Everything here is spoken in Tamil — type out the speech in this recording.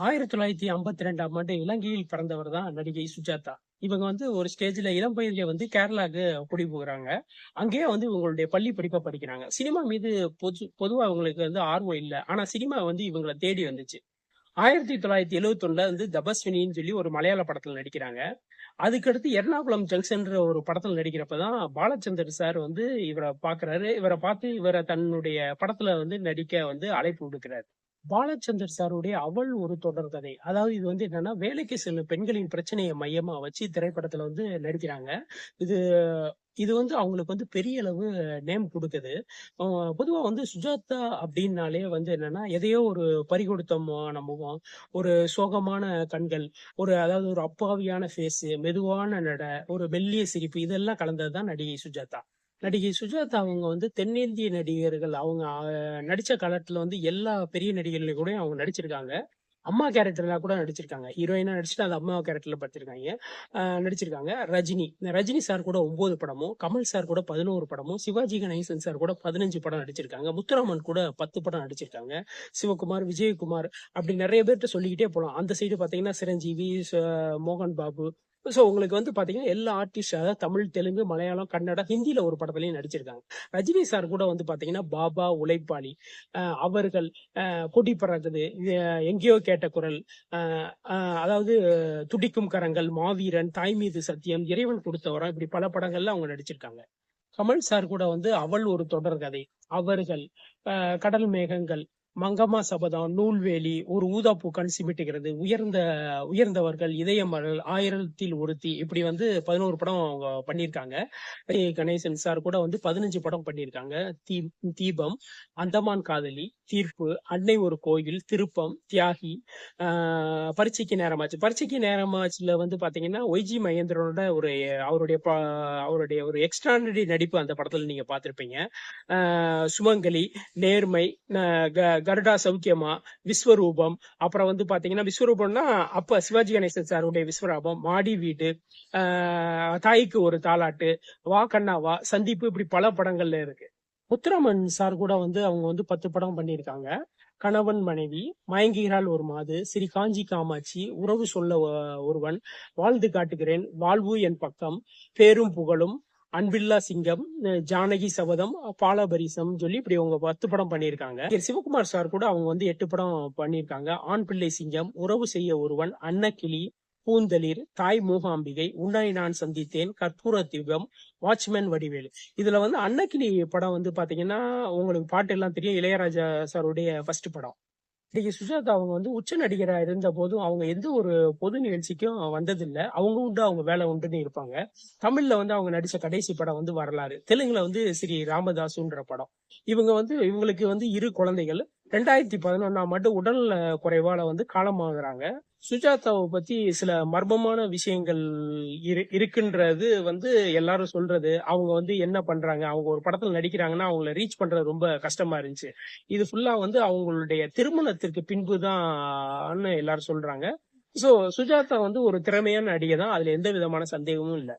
ஆயிரத்தி தொள்ளாயிரத்தி ஐம்பத்தி ரெண்டாம் ஆண்டு இலங்கையில் பிறந்தவர் தான் நடிகை சுஜாதா. இவங்க வந்து ஒரு ஸ்டேஜ்ல இளம் பயிர்களை வந்து கேரளாக்கு குடி போகிறாங்க அங்கேயே வந்து இவங்களுடைய பள்ளி படிப்பை படிக்கிறாங்க. சினிமா மீது பொது பொதுவா அவங்களுக்கு வந்து ஆர்வம் இல்லை. ஆனா சினிமா வந்து இவங்களை தேடி வந்துச்சு. ஆயிரத்தி தொள்ளாயிரத்தி எழுவத்தி ஒண்ணுல வந்து தபஸ்வினின்னு சொல்லி ஒரு மலையாள படத்துல நடிக்கிறாங்க. அதுக்கடுத்து எர்ணாகுளம் ஜங்ஷன்ற ஒரு படத்துல நடிக்கிறப்பதான் பாலச்சந்தர் சார் வந்து இவரை பாக்குறாரு இவரை பார்த்து இவரை தன்னுடைய படத்துல வந்து நடிக்க வந்து அழைப்பு விடுக்கிறாரு. பாலச்சந்தர் சாருடைய அவள் ஒரு தொடர் கதை. அதாவது இது வந்து என்னன்னா வேலைக்கு செல்லும் பெண்களின் பிரச்சனையை மையமா வச்சு திரைப்படத்துல வந்து நடிக்கிறாங்க. இது இது வந்து அவங்களுக்கு வந்து பெரிய அளவு நேம் கொடுக்குது. பொதுவா வந்து சுஜாதா அப்படின்னாலே வந்து என்னன்னா எதையோ ஒரு பறிகொடுத்தமான முகம் ஒரு சோகமான கண்கள் ஒரு அதாவது ஒரு அப்பாவியான ஃபேஸ் மெதுவான நட ஒரு மெல்லிய சிரிப்பு இதெல்லாம் கலந்ததுதான் நடிகை சுஜாதா. நடிகை சுஜாதா அவங்க வந்து தென்னிந்திய நடிகர்கள். அவங்க நடிச்ச காலத்துல வந்து எல்லா பெரிய நடிகர்களையும் கூட அவங்க நடிச்சிருக்காங்க. அம்மா கேரக்டர்ல கூட நடிச்சிருக்காங்க. ஹீரோயினா நடிச்சுட்டு அந்த அம்மா கேரக்டர்ல பார்த்திருக்காங்க நடிச்சிருக்காங்க. ரஜினி. இந்த ரஜினி சார் கூட ஒன்பது படமும் கமல் சார் கூட பதினோரு படமும் சிவாஜி கணேசன் சார் கூட பதினஞ்சு படம் நடிச்சிருக்காங்க. முத்துராமன் கூட பத்து படம் நடிச்சிருக்காங்க. சிவகுமார் விஜயகுமார் அப்படி நிறைய பேர்கிட்ட சொல்லிக்கிட்டே போகலாம் அந்த சைடு பாத்தீங்கன்னா சிரஞ்சீவி மோகன் பாபு ஸோ உங்களுக்கு வந்து பார்த்தீங்கன்னா எல்லா ஆர்டிஸ்ட் அதாவது தமிழ் தெலுங்கு மலையாளம் கன்னடம் ஹிந்தியில் ஒரு படத்துலையும் நடிச்சிருக்காங்க. ரஜினி சார் கூட வந்து பார்த்தீங்கன்னா பாபா உழைப்பாளி அவர்கள் அஹ் கொடி பறக்குது எங்கேயோ கேட்ட குரல் அதாவது துடிக்கும் கரங்கள் மாவீரன் தாய் மீது சத்தியம் இறைவன் கொடுத்த வரம் இப்படி பல படங்கள்ல அவங்க நடிச்சிருக்காங்க. கமல் சார் கூட வந்து அவள் ஒரு தொடர் கதை. அவர்கள் கடல் மேகங்கள் மங்கம்மா சபதம் நூல்வேலி ஒரு ஊதாப்பூ கண் சிமிட்டுகிறது. உயர்ந்த உயர்ந்தவர்கள் இதயமரல் ஆயிரத்தில் ஒருத்தி. இப்படி வந்து பதினோரு படம் அவங்க பண்ணியிருக்காங்க. கணேசன் சார் கூட வந்து பதினஞ்சு படம் பண்ணியிருக்காங்க. தீ தீபம் அந்தமான் காதலி தீர்ப்பு அன்னை ஒரு கோயில் திருப்பம் தியாகி ஆஹ் பரீட்சைக்கு நேரமாச்சு. பரீட்சைக்கு நேரமாச்சுல வந்து பாத்தீங்கன்னா ஒய்ஜி மகேந்திரனோட ஒரு அவருடைய அவருடைய ஒரு எக்ஸ்ட்ரானரி நடிப்பு அந்த படத்துல நீங்க பார்த்திருப்பீங்க சுமங்கலி நேர்மை க- கருடா சௌக்கியமா விஸ்வரூபம். அப்புறம் வந்து பாத்தீங்கன்னா விஸ்வரூபம்னா அப்ப சிவாஜி கணேசன் சாருடைய விஸ்வரூபம் மாடி வீடு தாய்க்கு ஒரு தாலாட்டு வா கண்ணா வா சந்திப்பு இப்படி பல படங்கள்ல இருக்கு. முத்துராமன் சார் கூட வந்து அவங்க வந்து பத்து படம் பண்ணியிருக்காங்க. கணவன் மனைவி மயங்குகிறாள் ஒரு மாது ஸ்ரீ காஞ்சி காமாட்சி உறவு சொல்ல ஒருவன் வாழ்ந்து காட்டுகிறேன் வாழ்வு என் பக்கம் பேரும் புகழும் அன்பில்லா சிங்கம் ஜானகி சபதம் பாலபரிசம் சொல்லி இப்படி அவங்க பத்து படம் பண்ணியிருக்காங்க சிவகுமார் சார் கூட அவங்க வந்து எட்டு படம் பண்ணியிருக்காங்க. ஆண் பிள்ளை சிங்கம் உறவு செய்ய ஒருவன் அன்னக்கிளி பூந்தளிர் தாய் மூகாம்பிகை உன்னை நான் சந்தித்தேன் கற்பூர தீபம் வாட்ச்மேன் வடிவேலு. இதுல வந்து அன்னக்கிளி படம் வந்து பாத்தீங்கன்னா உங்களுக்கு பாட்டு எல்லாம் தெரியும் இளையராஜா சாருடைய ஃபர்ஸ்ட் படம். இன்னைக்கு சுஜாதா அவங்க வந்து உச்ச நடிகரா இருந்த போதும் அவங்க எந்த ஒரு பொது நிகழ்ச்சிக்கும் வந்ததில்லை. அவங்க உண்டு அவங்க வேலை உண்டுன்னு இருப்பாங்க. தமிழ்ல வந்து அவங்க நடிச்ச கடைசி படம் வந்து வரலாறு. தெலுங்குல வந்து ஸ்ரீ ராமதாசுன்ற படம். இவங்க வந்து இவங்களுக்கு வந்து இரு குழந்தைகள். ரெண்டாயிரத்தி பதினொன்னாம் ஆண்டு உடல் குறைவால வந்து காலமாகறாங்க. சுஜாதாவை பத்தி சில மர்மமான விஷயங்கள் இரு இருக்குன்றது வந்து எல்லாரும் சொல்றது. அவங்க வந்து என்ன பண்றாங்க? அவங்க ஒரு படத்துல நடிக்கிறாங்கன்னா அவங்கள ரீச் பண்றது ரொம்ப கஷ்டமா இருந்துச்சு. இது ஃபுல்லா வந்து அவங்களுடைய திருமணத்திற்கு பின்புதான் எல்லாரும் சொல்றாங்க. சோ சுஜாதா வந்து ஒரு திறமையான நடிகை தான். அதுல எந்த விதமான சந்தேகமும் இல்லை.